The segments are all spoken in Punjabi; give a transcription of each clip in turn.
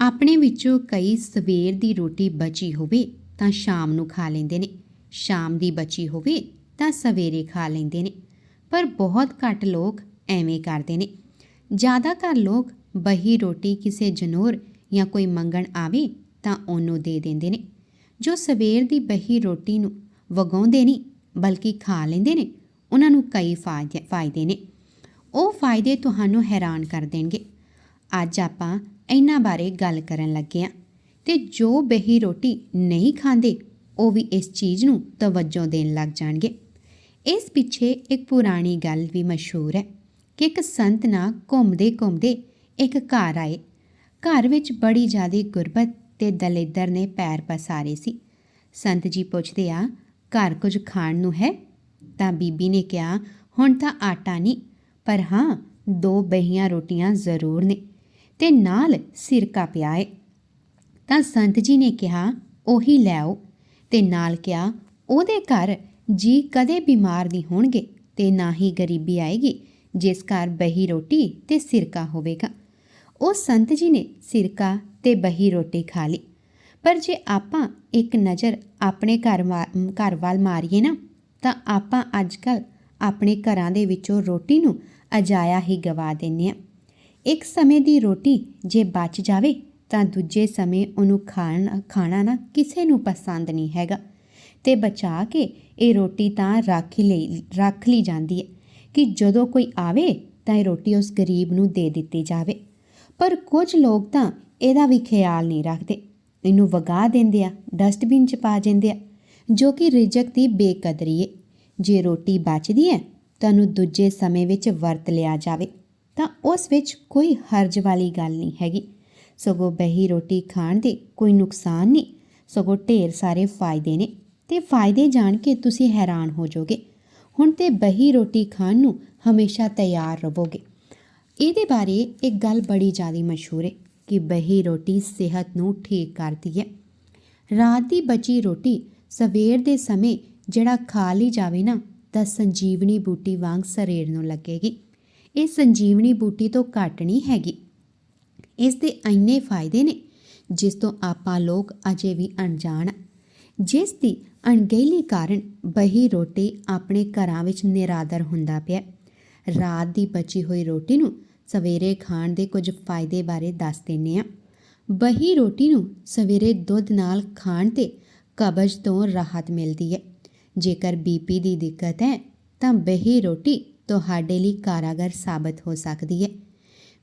ਆਪਣੇ ਵਿੱਚੋਂ ਕਈ ਸਵੇਰ ਦੀ ਰੋਟੀ ਬਚੀ ਹੋਵੇ ਤਾਂ ਸ਼ਾਮ ਨੂੰ ਖਾ ਲੈਂਦੇ ਨੇ। ਸ਼ਾਮ ਦੀ ਬਚੀ ਹੋਵੇ ਤਾਂ ਸਵੇਰੇ ਖਾ ਲੈਂਦੇ ਨੇ। ਪਰ ਬਹੁਤ ਘੱਟ ਲੋਕ ਐਵੇਂ ਕਰਦੇ ਨੇ। ਜ਼ਿਆਦਾਤਰ ਲੋਕ ਬਹੀ ਰੋਟੀ ਕਿਸੇ ਜਨੋਰ ਜਾਂ ਕੋਈ ਮੰਗਣ ਆਵੇ ਤਾਂ ਉਹਨੂੰ ਦੇ ਦਿੰਦੇ ਨੇ। ਜੋ ਸਵੇਰ ਦੀ ਬਹੀ ਰੋਟੀ ਨੂੰ ਵਗਾਉਂਦੇ ਨਹੀਂ, ਬਲਕਿ ਖਾ ਲੈਂਦੇ ਨੇ, ਉਹਨਾਂ ਨੂੰ ਕਈ ਫਾਇਦੇ ਫਾਇਦੇ ਨੇ। ਉਹ ਫਾਇਦੇ ਤੁਹਾਨੂੰ ਹੈਰਾਨ ਕਰ ਦੇਣਗੇ। ਅੱਜ ਆਪਾਂ ਇਹਨਾਂ ਬਾਰੇ ਗੱਲ ਕਰਨ ਲੱਗੇ ਹਾਂ। ਤੇ ਜੋ ਬਹੀ ਰੋਟੀ ਨਹੀਂ ਖਾਂਦੇ, ਉਹ ਵੀ ਇਸ ਚੀਜ਼ ਨੂੰ ਤਵੱਜੋ ਦੇਣ ਲੱਗ ਜਾਣਗੇ। ਇਸ ਪਿੱਛੇ ਇੱਕ ਪੁਰਾਣੀ ਗੱਲ ਵੀ ਮਸ਼ਹੂਰ ਹੈ ਕਿ ਇੱਕ ਸੰਤ ਨਾ ਘੁੰਮਦੇ ਘੁੰਮਦੇ ਇੱਕ ਘਰ ਆਏ। ਘਰ ਵਿੱਚ ਬੜੀ ਜ਼ਿਆਦਾ ਗੁਰਬਤ ਤੇ ਦਲਿੱਦਰ ਨੇ ਪੈਰ ਪਸਾਰੇ ਸੀ। ਸੰਤ ਜੀ ਪੁੱਛਦੇ ਆ, ਘਰ ਕੁਝ ਖਾਣ ਨੂੰ ਹੈ? ਤਾਂ ਬੀਬੀ ਨੇ ਕਿਹਾ, ਹੁਣ ਤਾਂ ਆਟਾ ਨਹੀਂ, ਪਰ ਹਾਂ, ਦੋ ਬਹੀਆਂ ਰੋਟੀਆਂ ਜ਼ਰੂਰ ਨੇ। ਤੇ ਨਾਲ ਸਿਰਕਾ ਪਿਆ ਏ ਤਾਂ ਸੰਤ ਜੀ ਨੇ ਕਿਹਾ, ਉਹੀ ਲੈ ਆਓ। ਤੇ ਨਾਲ ਕਿਹਾ, ਉਹਦੇ ਘਰ ਜੀ ਕਦੇ ਬਿਮਾਰ ਨਹੀਂ ਹੋਣਗੇ ਤੇ ਨਾ ਹੀ ਗਰੀਬੀ ਆਏਗੀ, ਜਿਸ ਘਰ ਬਹੀ ਰੋਟੀ ਤੇ ਸਿਰਕਾ ਹੋਵੇਗਾ। ਉਹ ਸੰਤ ਜੀ ਨੇ ਸਿਰਕਾ ਤੇ ਬਹੀ ਰੋਟੀ ਖਾ ਲਈ। ਪਰ ਜੇ ਆਪਾਂ ਇੱਕ ਨਜ਼ਰ ਆਪਣੇ ਘਰ ਵਾ- ਘਰ ਵੱਲ ਮਾਰੀਏ ਨਾ, ਤਾਂ ਆਪਾਂ ਅੱਜਕੱਲ ਆਪਣੇ ਘਰਾਂ ਦੇ ਵਿੱਚੋਂ ਰੋਟੀ ਨੂੰ ਅਜਾਇਆ ਹੀ ਗਵਾ ਦਿੰਨੇ ਆ ਇੱਕ ਸਮੇਂ ਦੀ ਰੋਟੀ ਜੇ ਬਚ ਜਾਵੇ ਤਾਂ ਦੂਜੇ ਸਮੇਂ ਉਹਨੂੰ ਖਾਣ, ਖਾਣਾ ਨਾ ਕਿਸੇ ਨੂੰ ਪਸੰਦ ਨਹੀਂ ਹੈਗਾ। ਤੇ ਬਚਾ ਕੇ ਇਹ ਰੋਟੀ ਤਾਂ ਰੱਖ ਲਈ ਰੱਖ ਲਈ ਜਾਂਦੀ ਹੈ ਕਿ ਜਦੋਂ ਕੋਈ ਆਵੇ ਤਾਂ ਇਹ ਰੋਟੀ ਉਸ ਗਰੀਬ ਨੂੰ ਦੇ ਦਿੱਤੀ ਜਾਵੇ। ਪਰ ਕੁਝ ਲੋਕ ਤਾਂ ਇਹਦਾ ਵੀ ਖਿਆਲ ਨਹੀਂ ਰੱਖਦੇ। ਇਹਨੂੰ ਵਗਾ ਦਿੰਦੇ ਆ ਡਸਟਬਿਨ 'ਚ ਪਾ ਜਾਂਦੇ ਆ, ਜੋ ਕਿ ਰਿਜਕ ਦੀ ਬੇਕਦਰੀ ਹੈ। ਜੇ ਰੋਟੀ ਬਚਦੀ ਹੈ ਤਾਂ ਉਹਨੂੰ ਦੂਜੇ ਸਮੇਂ ਵਿੱਚ ਵਰਤ ਲਿਆ ਜਾਵੇ। ਤਾਂ ਉਸ ਵਿੱਚ ਕੋਈ ਹਰਜ ਵਾਲੀ ਗੱਲ ਨਹੀਂ ਹੈਗੀ। ਸਗੋਂ ਬਹੀ ਰੋਟੀ ਖਾਣ ਦੇ ਕੋਈ ਨੁਕਸਾਨ ਨਹੀਂ, ਸਗੋਂ ਢੇਰ ਸਾਰੇ ਫਾਇਦੇ ਨੇ। ਤੇ ਫਾਇਦੇ ਜਾਣ ਕੇ ਤੁਸੀਂ ਹੈਰਾਨ ਹੋ ਜਾਓਗੇ। ਹੁਣ ਤੇ ਬਹੀ ਰੋਟੀ ਖਾਣ ਨੂੰ ਹਮੇਸ਼ਾ ਤਿਆਰ ਰਹੋਗੇ ਇਹਦੇ ਬਾਰੇ ਇੱਕ ਗੱਲ ਬੜੀ ਜ਼ਿਆਦਾ ਮਸ਼ਹੂਰ ਹੈ ਕਿ ਬਹੀ ਰੋਟੀ ਸਿਹਤ ਨੂੰ ਠੀਕ ਕਰਦੀ ਹੈ। ਰਾਤ ਦੀ ਬਚੀ ਰੋਟੀ ਸਵੇਰ ਦੇ ਸਮੇਂ ਜਿਹੜਾ ਖਾ ਲਈ ਜਾਵੇ ਨਾ, ਤਾਂ ਸੰਜੀਵਨੀ ਬੂਟੀ ਵਾਂਗ ਸਰੀਰ ਨੂੰ ਲੱਗੇਗੀ। ਇਹ ਸੰਜੀਵਨੀ ਬੂਟੀ ਤੋਂ ਘੱਟ ਨਹੀਂ ਹੈਗੀ। ਇਸ ਦੇ ਇੰਨੇ ਫਾਇਦੇ ਨੇ, ਜਿਸ ਤੋਂ ਆਪਾਂ ਲੋਕ ਅਜੇ ਵੀ ਅਣਜਾਣ ਜਿਸ ਦੀ ਅਣਗਹਿਲੀ ਕਾਰਨ ਬਹੀ ਰੋਟੀ ਆਪਣੇ ਘਰਾਂ ਵਿੱਚ ਨਿਰਾਦਰ ਹੁੰਦਾ ਪਿਆ। ਰਾਤ ਦੀ ਬਚੀ ਹੋਈ ਰੋਟੀ ਨੂੰ ਸਵੇਰੇ ਖਾਣ ਦੇ ਕੁਝ ਫਾਇਦੇ ਬਾਰੇ ਦੱਸ ਦਿੰਨੇ ਆ ਬਹੀ ਰੋਟੀ ਨੂੰ ਸਵੇਰੇ ਦੁੱਧ ਨਾਲ ਖਾਣ ਤੇ ਕਬਜ਼ ਤੋਂ ਰਾਹਤ ਮਿਲਦੀ ਹੈ। ਜੇਕਰ ਬੀਪੀ ਦੀ ਦਿੱਕਤ ਹੈ, ਤਾਂ ਬਹੀ ਰੋਟੀ ਤੁਹਾਡੇ ਲਈ ਕਾਰਾਗਰ ਸਾਬਤ ਹੋ ਸਕਦੀ ਹੈ।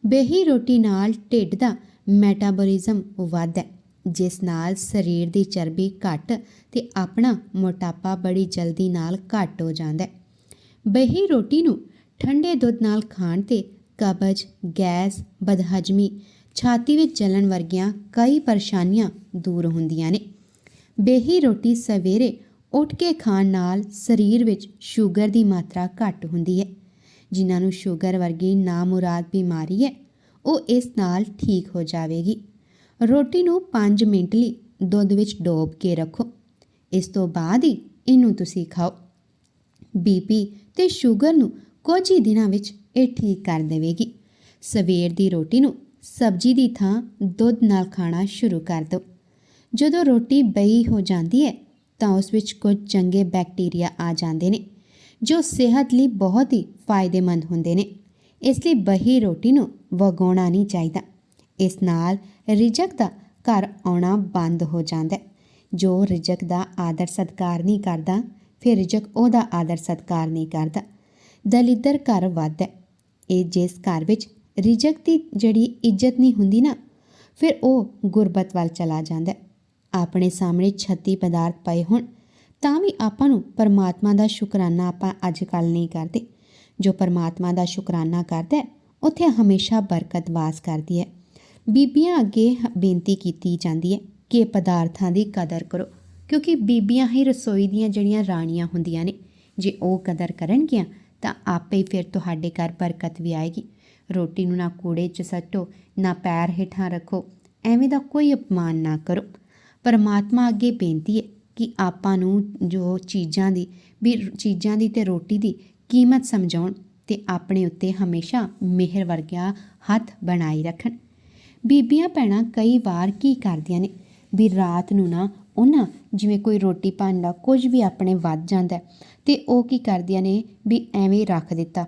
ਬੇਹੀ ਰੋਟੀ ਨਾਲ ਢਿੱਡ ਦਾ ਮੈਟਾਬੋਲਿਜ਼ਮ ਵੱਧਦਾ ਜਿਸ ਨਾਲ ਸਰੀਰ ਦੀ ਚਰਬੀ ਘਟ ਤੇ ਆਪਣਾ ਮੋਟਾਪਾ ਬੜੀ ਜਲਦੀ ਨਾਲ ਘਟ ਹੋ ਜਾਂਦਾ ਹੈ। ਬਹੀ ਰੋਟੀ ਨੂੰ ਠੰਡੇ ਦੁੱਧ ਨਾਲ ਖਾਣ ਤੇ ਕਬਜ਼, ਗੈਸ, ਬਦਹਜਮੀ, ਛਾਤੀ ਵਿੱਚ ਜਲਣ ਵਰਗੀਆਂ ਕਈ ਪਰੇਸ਼ਾਨੀਆਂ ਦੂਰ ਹੁੰਦੀਆਂ ਨੇ। ਬੇਹੀ ਰੋਟੀ ਸਵੇਰੇ ਉੱਠ ਕੇ ਖਾਣ ਨਾਲ ਸਰੀਰ ਵਿੱਚ ਸ਼ੂਗਰ ਦੀ ਮਾਤਰਾ ਘੱਟ ਹੁੰਦੀ ਹੈ। ਜਿਨ੍ਹਾਂ ਨੂੰ ਸ਼ੂਗਰ ਵਰਗੀ ਨਾਮੁਰਾਦ ਬਿਮਾਰੀ ਹੈ, ਉਹ ਇਸ ਨਾਲ ਠੀਕ ਹੋ ਜਾਵੇਗੀ। ਰੋਟੀ ਨੂੰ 5 ਮਿੰਟ ਲਈ ਦੁੱਧ ਵਿੱਚ ਡੋਬ ਕੇ ਰੱਖੋ। ਇਸ ਤੋਂ ਬਾਅਦ ਹੀ ਇਹਨੂੰ ਤੁਸੀਂ ਖਾਓ। ਬੀਪੀ ਤੇ ਸ਼ੂਗਰ ਨੂੰ ਕੁਝ ਹੀ ਦਿਨਾਂ ਵਿੱਚ ਇਹ ਠੀਕ ਕਰ ਦੇਵੇਗੀ। ਸਵੇਰ ਦੀ ਰੋਟੀ ਨੂੰ ਸਬਜ਼ੀ ਦੀ ਥਾਂ ਦੁੱਧ ਨਾਲ ਖਾਣਾ ਸ਼ੁਰੂ ਕਰ ਦਿਓ। ਜਦੋਂ ਰੋਟੀ ਬਈ ਹੋ ਜਾਂਦੀ ਹੈ ਤਾਂ ਉਸ ਵਿੱਚ ਕੁਝ ਚੰਗੇ ਬੈਕਟੀਰੀਆ ਆ ਜਾਂਦੇ ਨੇ, ਜੋ ਸਿਹਤ ਲਈ ਬਹੁਤ ਹੀ ਫਾਇਦੇਮੰਦ ਹੁੰਦੇ ਨੇ। ਇਸ ਲਈ ਬਹੀ ਰੋਟੀ ਨੂੰ ਵਗਾਉਣਾ ਨਹੀਂ ਚਾਹੀਦਾ। ਇਸ ਨਾਲ ਰਿਜਕ ਦਾ ਘਰ ਆਉਣਾ ਬੰਦ ਹੋ ਜਾਂਦਾ ਹੈ। ਜੋ ਰਿਜਕ ਦਾ ਆਦਰ ਸਤਕਾਰ ਨਹੀਂ ਕਰਦਾ, ਫਿਰ ਰਿਜਕ ਉਹਦਾ ਆਦਰ ਸਤਕਾਰ ਨਹੀਂ ਕਰਦਾ। ਦਲਿੱਦਰ ਘਰ ਵੱਧ ਹੈ। ਇਹ ਜਿਸ ਘਰ ਵਿੱਚ ਰਿਜਕ ਦੀ ਜਿਹੜੀ ਇੱਜ਼ਤ ਨਹੀਂ ਹੁੰਦੀ ਨਾ, ਫਿਰ ਉਹ ਗੁਰਬਤ ਵੱਲ ਚਲਾ ਜਾਂਦਾ ਹੈ। ਆਪਣੇ ਸਾਹਮਣੇ 36 ਪਦਾਰਥ ਪਏ ਹੋਣ, ਤਾਂ ਵੀ ਆਪਾਂ ਨੂੰ ਪਰਮਾਤਮਾ ਦਾ ਸ਼ੁਕਰਾਨਾ ਆਪਾਂ ਅੱਜ ਕੱਲ ਨਹੀਂ ਕਰਦੇ। ਜੋ ਪਰਮਾਤਮਾ ਦਾ ਸ਼ੁਕਰਾਨਾ ਕਰਦਾ ਉੱਥੇ ਹਮੇਸ਼ਾ ਬਰਕਤ ਵਾਸ ਕਰਦੀ ਹੈ। ਬੀਬੀਆਂ ਅੱਗੇ ਬੇਨਤੀ ਕੀਤੀ ਜਾਂਦੀ ਹੈ ਕਿ ਪਦਾਰਥਾਂ ਦੀ ਕਦਰ ਕਰੋ, ਕਿਉਂਕਿ ਬੀਬੀਆਂ ਹੀ ਰਸੋਈ ਦੀਆਂ ਜਿਹੜੀਆਂ ਰਾਣੀਆਂ ਹੁੰਦੀਆਂ ਨੇ, ਜੇ ਉਹ ਕਦਰ ਕਰਨਗੀਆਂ, ਤਾਂ ਆਪੇ ਫਿਰ ਤੁਹਾਡੇ ਘਰ ਬਰਕਤ ਵੀ ਆਏਗੀ। ਰੋਟੀ ਨੂੰ ਨਾ ਕੂੜੇ 'ਚ ਸੱਟੋ, ਨਾ ਪੈਰ ਹੇਠਾਂ ਰੱਖੋ, ਐਵੇਂ ਦਾ ਕੋਈ ਅਪਮਾਨ ਨਾ ਕਰੋ। ਪਰਮਾਤਮਾ ਅੱਗੇ ਬੇਨਤੀ ਹੈ ਕਿ ਆਪਾਂ ਨੂੰ ਜੋ ਚੀਜ਼ਾਂ ਦੀ, ਵੀ ਚੀਜ਼ਾਂ ਦੀ ਤੇ ਰੋਟੀ ਦੀ ਕੀਮਤ ਸਮਝਾਉਣ ਤੇ ਆਪਣੇ ਉੱਤੇ ਹਮੇਸ਼ਾ ਮਿਹਰ ਵਰਗਿਆ ਹੱਥ ਬਣਾਈ ਰੱਖਣ। ਬੀਬੀਆਂ ਭੈਣਾਂ ਕਈ ਵਾਰ ਕੀ ਕਰਦੀਆਂ ਨੇ, ਵੀ ਰਾਤ ਨੂੰ ਨਾ ਉਹਨਾਂ ਜਿਵੇਂ ਕੋਈ ਰੋਟੀ ਪਾਣੀ ਕੁਝ ਵੀ ਆਪਣੇ ਵੱਧ ਜਾਂਦਾ ਹੈ ਤੇ ਉਹ ਕੀ ਕਰਦੀਆਂ ਨੇ, ਵੀ ਐਵੇਂ ਰੱਖ ਦਿੱਤਾ।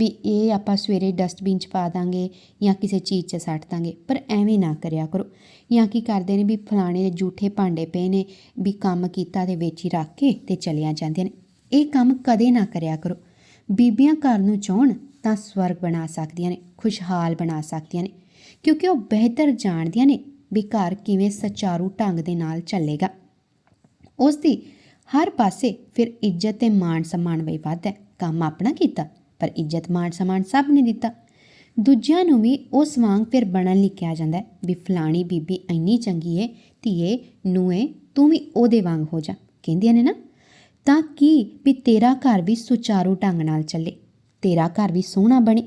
ਵੀ ਇਹ ਆਪਾਂ ਸਵੇਰੇ ਡਸਟਬਿਨ 'ਚ ਪਾ ਦਾਂਗੇ ਜਾਂ ਕਿਸੇ ਚੀਜ਼ 'ਚ ਸੱਟ ਦਾਂਗੇ, ਪਰ ਐਵੇਂ ਨਾ ਕਰਿਆ ਕਰੋ। ਜਾਂ ਕੀ ਕਰਦੇ ਨੇ ਵੀ ਫਲਾਣੇ ਦੇ ਜੂਠੇ ਭਾਂਡੇ ਪਏ ਨੇ ਵੀ ਕੰਮ ਕੀਤਾ ਤੇ ਵਿੱਚ ਹੀ ਰੱਖ ਕੇ ਤੇ ਚਲੀਆਂ ਜਾਂਦੀਆਂ ਨੇ। ਇਹ ਕੰਮ ਕਦੇ ਨਾ ਕਰਿਆ ਕਰੋ। ਬੀਬੀਆਂ ਘਰ ਨੂੰ ਚਾਹਣ ਤਾਂ ਸਵਰਗ ਬਣਾ ਸਕਦੀਆਂ ਨੇ, ਖੁਸ਼ਹਾਲ ਬਣਾ ਸਕਦੀਆਂ ਨੇ, ਕਿਉਂਕਿ ਉਹ ਬਿਹਤਰ ਜਾਣਦੀਆਂ ਨੇ ਵੀ ਘਰ ਕਿਵੇਂ ਸੁਚਾਰੂ ਢੰਗ ਦੇ ਨਾਲ ਚੱਲੇਗਾ। ਉਸ ਦੀ ਹਰ ਪਾਸੇ ਫਿਰ ਇੱਜ਼ਤ ਤੇ ਮਾਣ ਸਨਮਾਨ ਵੀ ਵੱਧਦਾ ਹੈ। ਕੰਮ ਆਪਣਾ ਕੀਤਾ। ਪਰ ਇੱਜ਼ਤ ਮਾਣ ਸਮਾਨ ਸਭ ਨੇ ਦਿੱਤਾ। ਦੂਜਿਆਂ ਨੂੰ ਵੀ ਉਸ ਵਾਂਗ ਫਿਰ ਬਣਨ ਲਈ ਕਿਹਾ ਜਾਂਦਾ ਵੀ ਫਲਾਣੀ ਬੀਬੀ ਇੰਨੀ ਚੰਗੀ ਏ, ਧੀਏ, ਨੂਏ, ਤੂੰ ਵੀ ਉਹਦੇ ਵਾਂਗ ਹੋ ਜਾ। ਕਹਿੰਦੀਆਂ ਨੇ ਨਾ, ਤਾਂ ਕੀ ਵੀ ਤੇਰਾ ਘਰ ਵੀ ਸੁਚਾਰੂ ਢੰਗ ਨਾਲ ਚੱਲੇ, ਤੇਰਾ ਘਰ ਵੀ ਸੋਹਣਾ ਬਣੇ।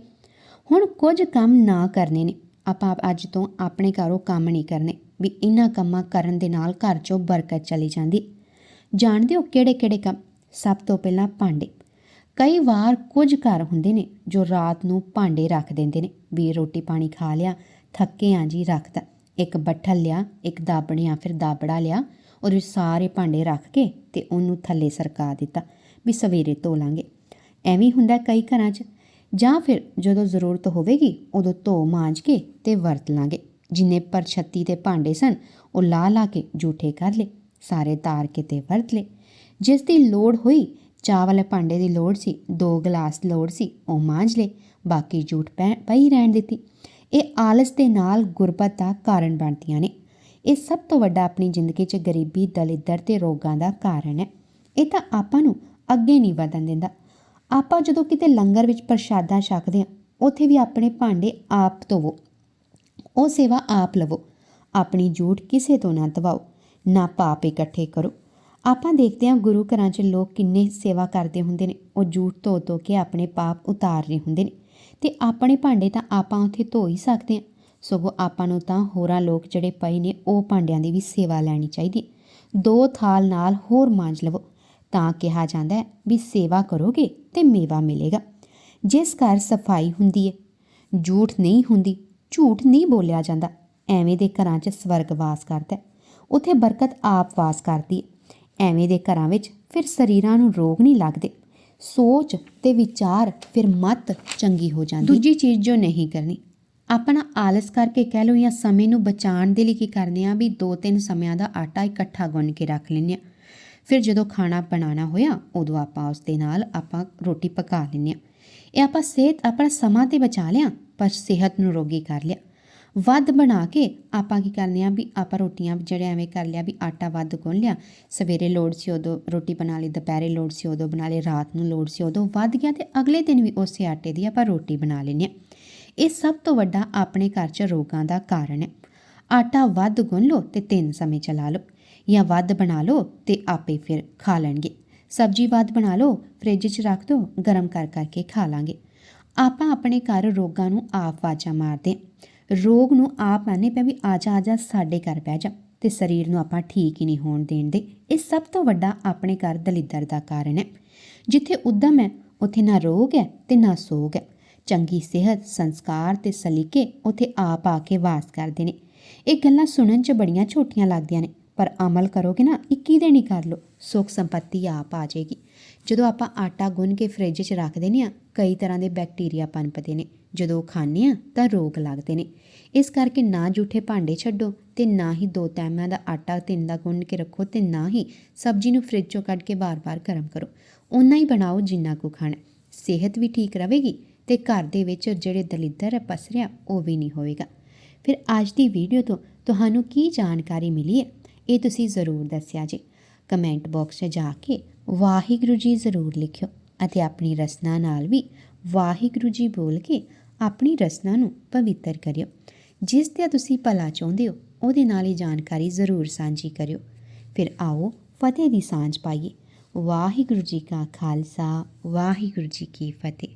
ਹੁਣ ਕੁਝ ਕੰਮ ਨਾ ਕਰਨੇ ਨੇ। ਆਪਾਂ ਅੱਜ ਤੋਂ ਆਪਣੇ ਘਰੋਂ ਕੰਮ ਨਹੀਂ ਕਰਨੇ, ਵੀ ਇਹਨਾਂ ਕੰਮਾਂ ਕਰਨ ਦੇ ਨਾਲ ਘਰ 'ਚੋਂ ਬਰਕਤ ਚਲੀ ਜਾਂਦੀ। ਜਾਣਦੇ ਹੋ ਕਿਹੜੇ ਕਿਹੜੇ ਕੰਮ? ਸਭ ਤੋਂ ਪਹਿਲਾਂ ਭਾਂਡੇ। ਕਈ ਵਾਰ ਕੁਝ ਘਰ ਹੁੰਦੇ ਨੇ ਜੋ ਰਾਤ ਨੂੰ ਭਾਂਡੇ ਰੱਖ ਦਿੰਦੇ ਨੇ। ਵੀ ਰੋਟੀ ਪਾਣੀ ਖਾ ਲਿਆ ਥੱਕੇ ਆਂ ਜੀ ਰੱਖਦਾ ਇੱਕ ਬੱਠਲ ਲਿਆ, ਇੱਕ ਦਾਬੜ ਜਾਂ ਫਿਰ ਦਾਬੜਾ ਲਿਆ, ਉਹਦੇ ਵਿੱਚ ਸਾਰੇ ਭਾਂਡੇ ਰੱਖ ਕੇ ਤੇ ਉਹਨੂੰ ਥੱਲੇ ਸਰਕਾ ਦਿੱਤਾ ਵੀ ਸਵੇਰੇ ਧੋ ਲਾਂਗੇ। ਐਵੇਂ ਹੁੰਦਾ ਕਈ ਘਰਾਂ 'ਚ। ਜਾਂ ਫਿਰ ਜਦੋਂ ਜ਼ਰੂਰਤ ਹੋਵੇਗੀ, ਉਦੋਂ ਧੋ ਮਾਂਜ ਕੇ ਤੇ ਵਰਤ ਲਾਂਗੇ। ਜਿੰਨੇ ਪਰਛੱਤੀ ਤੇ ਭਾਂਡੇ ਸਨ, ਉਹ ਲਾ ਲਾ ਕੇ ਜੂਠੇ ਕਰ ਲਏ, ਸਾਰੇ ਤਾਰ ਕੇ ਤੇ ਵਰਤ ਲਏ। ਜਿਸ ਦੀ ਲੋੜ ਹੋਈ ਚਾਹ ਵਾਲੇ ਭਾਂਡੇ ਦੀ ਲੋੜ ਸੀ, ਦੋ ਗਲਾਸ ਲੋੜ ਸੀ, ਉਹ ਮਾਂਜ ਲਏ, ਬਾਕੀ ਜੂਠ ਪੈ, ਪਈ ਰਹਿਣ ਦਿੱਤੀ। ਇਹ ਆਲਸ ਦੇ ਨਾਲ ਗੁਰਬਤ ਦਾ ਕਾਰਨ ਬਣਦੀਆਂ ਨੇ। ਇਹ ਸਭ ਤੋਂ ਵੱਡਾ ਆਪਣੀ ਜ਼ਿੰਦਗੀ 'ਚ ਗਰੀਬੀ, ਦਲਿੱਦਰ ਤੇ ਰੋਗਾਂ ਦਾ ਕਾਰਨ ਹੈ। ਇਹ ਤਾਂ ਆਪਾਂ ਨੂੰ ਅੱਗੇ ਨਹੀਂ ਵਧਣ ਦਿੰਦਾ। ਆਪਾਂ ਜਦੋਂ ਕਿਤੇ ਲੰਗਰ ਵਿੱਚ ਪ੍ਰਸ਼ਾਦਾ ਛਕਦੇ ਹਾਂ, ਉੱਥੇ ਵੀ ਆਪਣੇ ਭਾਂਡੇ ਆਪ ਧੋਵੋ। ਉਹ ਸੇਵਾ ਆਪ ਲਵੋ। ਆਪਣੀ ਜੂਠ ਕਿਸੇ ਤੋਂ ਨਾ ਦਵਾਓ ਨਾ ਪਾਪ ਇਕੱਠੇ ਕਰੋ। ਆਪਾਂ ਦੇਖਦੇ ਹਾਂ ਗੁਰੂ ਘਰਾਂ 'ਚ ਲੋਕ ਕਿੰਨੇ ਸੇਵਾ ਕਰਦੇ ਹੁੰਦੇ ਨੇ। ਉਹ ਜੂਠ ਧੋ ਧੋ ਕੇ ਆਪਣੇ ਪਾਪ ਉਤਾਰ ਰਹੇ ਹੁੰਦੇ ਨੇ। ਤੇ ਆਪਣੇ ਭਾਂਡੇ ਤਾਂ ਆਪਾਂ ਉੱਥੇ ਧੋ ਹੀ ਸਕਦੇ ਹਾਂ। ਸਗੋਂ ਆਪਾਂ ਨੂੰ ਤਾਂ ਹੋਰਾਂ ਲੋਕ ਜਿਹੜੇ ਪਏ ਨੇ, ਉਹ ਭਾਂਡਿਆਂ ਦੀ ਵੀ ਸੇਵਾ ਲੈਣੀ ਚਾਹੀਦੀ ਦੋ ਥਾਲ ਨਾਲ ਹੋਰ ਮਾਂਜ ਲਵੋ। ਤਾਂ ਕਿਹਾ ਜਾਂਦਾ ਹੈ ਵੀ ਸੇਵਾ ਕਰੋਗੇ ਤੇ ਮੇਵਾ ਮਿਲੇਗਾ। ਜਿਸ ਘਰ ਸਫ਼ਾਈ ਹੁੰਦੀ ਹੈ ਝੂਠ ਨਹੀਂ ਹੁੰਦੀ, ਝੂਠ ਨਹੀਂ ਬੋਲਿਆ ਜਾਂਦਾ। ਐਵੇਂ ਦੇ ਘਰਾਂ 'ਚ ਸਵਰਗ ਵਾਸ ਕਰਦਾ ਹੈ। ਉੱਥੇ ਬਰਕਤ ਆਪ ਵਾਸ ਕਰਦੀ ਹੈ। ਐਵੇਂ ਦੇ ਘਰਾਂ ਵਿੱਚ ਫਿਰ ਸਰੀਰਾਂ ਨੂੰ ਰੋਗ ਨਹੀਂ ਲੱਗਦੇ। ਸੋਚ ਤੇ ਵਿਚਾਰ ਫਿਰ ਮਤ ਚੰਗੀ ਹੋ ਜਾਂਦੀ। ਦੂਜੀ ਚੀਜ਼ ਜੋ ਨਹੀਂ ਕਰਨੀ, ਆਪਣਾ ਆਲਸ ਕਰਕੇ ਕਹਿ ਲਓ ਜਾਂ ਸਮੇਂ ਨੂੰ ਬਚਾਉਣ ਦੇ ਲਈ ਕੀ ਕਰਦੇ ਆ ਵੀ ਦੋ ਤਿੰਨ ਸਮਿਆਂ ਦਾ ਆਟਾ ਇਕੱਠਾ ਗੁੰਨ ਕੇ ਰੱਖ ਲੈਂਦੇ ਆ ਫਿਰ ਜਦੋਂ ਖਾਣਾ ਬਣਾਉਣਾ ਹੋਇਆ, ਉਦੋਂ ਆਪਾਂ ਉਸ ਦੇ ਨਾਲ ਆਪਾਂ ਰੋਟੀ ਪਕਾ ਲੈਂਦੇ ਆ ਇਹ ਆਪਾਂ ਸਿਹਤ, ਆਪਣਾ ਸਮਾਂ ਤੇ ਬਚਾ ਲਿਆ, ਪਰ ਸਿਹਤ ਨੂੰ ਰੋਗੀ ਕਰ ਲਿਆ। ਵੱਧ ਬਣਾ ਕੇ ਆਪਾਂ ਕੀ ਕਰਨੇ ਆ ਵੀ ਆਪਾਂ ਰੋਟੀਆਂ ਜਿਹੜੇ ਐਵੇਂ ਕਰ ਲਿਆ ਵੀ ਆਟਾ ਵੱਧ ਗੁੰਨ ਲਿਆ। ਸਵੇਰੇ ਲੋੜ ਸੀ ਉਦੋਂ ਰੋਟੀ ਬਣਾ ਲਈ, ਦੁਪਹਿਰੇ ਲੋੜ ਸੀ ਉਦੋਂ ਬਣਾ ਲਈ, ਰਾਤ ਨੂੰ ਲੋੜ ਸੀ ਉਦੋਂ ਵੱਧ ਗਿਆ ਤੇ ਅਗਲੇ ਦਿਨ ਵੀ ਉਸੇ ਆਟੇ ਦੀ ਆਪਾਂ ਰੋਟੀ ਬਣਾ ਲੈਂਦੇ ਆ। ਇਹ ਸਭ ਤੋਂ ਵੱਡਾ ਆਪਣੇ ਘਰ 'ਚ ਰੋਗਾਂ ਦਾ ਕਾਰਨ ਹੈ। ਆਟਾ ਵੱਧ ਗੁੰਨ ਲਓ ਤੇ ਤਿੰਨ ਸਮੇਂ ਚਲਾ ਲਓ ਜਾਂ ਵੱਧ ਬਣਾ ਲਓ ਤੇ ਆਪੇ ਫਿਰ ਖਾ ਲੈਣਗੇ। ਸਬਜ਼ੀ ਵੱਧ ਬਣਾ ਲਓ, ਫ੍ਰਿਜ 'ਚ ਰੱਖ ਦਿਓ ਗਰਮ ਕਰ ਕਰਕੇ ਖਾ ਲਾਂਗੇ। ਆਪਾਂ ਆਪਣੇ ਘਰ ਰੋਗਾਂ ਨੂੰ ਆਪ ਵਾਜਾ ਮਾਰਦੇ ਹਾਂ। ਰੋਗ ਨੂੰ ਆਪ ਆਨੇ ਪਿਆ ਵੀ ਆ ਜਾ ਆ ਜਾ ਸਾਡੇ ਘਰ ਬਹਿ ਜਾ ਤੇ ਸਰੀਰ ਨੂੰ ਆਪਾਂ ਠੀਕ ਹੀ ਨਹੀਂ ਹੋਣ ਦੇਣ ਦੇ। ਇਹ ਸਭ ਤੋਂ ਵੱਡਾ ਆਪਣੇ ਘਰ ਦਲਿੱਦਰ ਦਾ ਕਾਰਨ ਹੈ। ਜਿੱਥੇ ਉਦਮ ਹੈ, ਉੱਥੇ ਨਾ ਰੋਗ ਹੈ ਤੇ ਨਾ ਸੋਗ ਹੈ। ਚੰਗੀ ਸਿਹਤ, ਸੰਸਕਾਰ ਤੇ ਸਲੀਕੇ ਉੱਥੇ ਆਪ ਆ ਕੇ ਵਾਸ ਕਰਦੇ ਨੇ। ਇਹ ਗੱਲਾਂ ਸੁਣਨ 'ਚ ਬੜੀਆਂ ਛੋਟੀਆਂ ਲੱਗਦੀਆਂ ਨੇ, ਪਰ ਅਮਲ ਕਰੋਗੇ ਨਾ 21 ਦਿਨ ਹੀ ਕਰ ਲਓ ਸੁੱਖ ਸੰਪત્ਤੀ ਆਪ ਆ ਜਾਏਗੀ। ਜਦੋਂ ਆਪਾਂ ਆਟਾ ਗੁੰਨ ਕੇ ਫ੍ਰਿਜ 'ਚ ਰੱਖ ਦਿੰਦੇ ਆ, ਕਈ ਤਰ੍ਹਾਂ ਦੇ ਬੈਕਟੀਰੀਆ ਪਨਪਦੇ ਨੇ। ਜਦੋਂ ਉਹ ਖਾਂਦੇ ਆ, ਤਾਂ ਰੋਗ ਲੱਗਦੇ ਨੇ। ਇਸ ਕਰਕੇ ਨਾ ਜੂਠੇ ਭਾਂਡੇ ਛੱਡੋ ਤੇ ਨਾ ਹੀ ਦੋ ਟਾਈਮਾਂ ਦਾ ਆਟਾ ਤਿੰਨ ਦਾ ਗੁੰਨ ਕੇ ਰੱਖੋ ਤੇ ਨਾ ਹੀ ਸਬਜ਼ੀ ਨੂੰ ਫ੍ਰਿਜ 'ਚੋਂ ਕੱਢ ਕੇ ਬਾਰ-ਬਾਰ ਗਰਮ ਕਰੋ। ਓਨਾ ਹੀ ਬਣਾਓ ਜਿੰਨਾ ਕੁ ਖਾਣਾ। ਸਿਹਤ ਵੀ ਠੀਕ ਰਹੇਗੀ ਤੇ ਘਰ ਦੇ ਵਿੱਚ ਜਿਹੜੇ ਦਲਿੱਦਰ ਹੈ ਪਸਰਿਆ ਉਹ ਵੀ ਨਹੀਂ ਹੋਵੇਗਾ। ਫਿਰ ਅੱਜ ਦੀ ਵੀਡੀਓ ਤੋਂ ਤੁਹਾਨੂੰ ਕੀ ਜਾਣਕਾਰੀ ਮਿਲੀ ਹੈ, ਇਹ ਤੁਸੀਂ ਜ਼ਰੂਰ ਦੱਸਿਆ ਜੀ। ਕਮੈਂਟ ਬਾਕਸ 'ਚ ਜਾ ਕੇ ਵਾਹਿਗੁਰੂ ਜੀ ਜ਼ਰੂਰ ਲਿਖਿਓ ਅਤੇ ਆਪਣੀ ਰਸਨਾ ਨਾਲ ਵੀ ਵਾਹਿਗੁਰੂ ਜੀ ਬੋਲ ਕੇ ਆਪਣੀ ਰਸਨਾ ਨੂੰ ਪਵਿੱਤਰ ਕਰਿਓ। ਜਿਸ ਤੇ ਤੁਸੀਂ ਭਲਾ ਚਾਹੁੰਦੇ ਹੋ, ਉਹਦੇ ਨਾਲ ਇਹ ਜਾਣਕਾਰੀ ਜ਼ਰੂਰ ਸਾਂਝੀ ਕਰਿਓ। ਫਿਰ ਆਓ ਫਤਿਹ ਦੀ ਸਾਂਝ ਪਾਈਏ। ਵਾਹਿਗੁਰੂ ਜੀ ਕਾ ਖਾਲਸਾ, ਵਾਹਿਗੁਰੂ ਜੀ ਕੀ ਫਤਿਹ।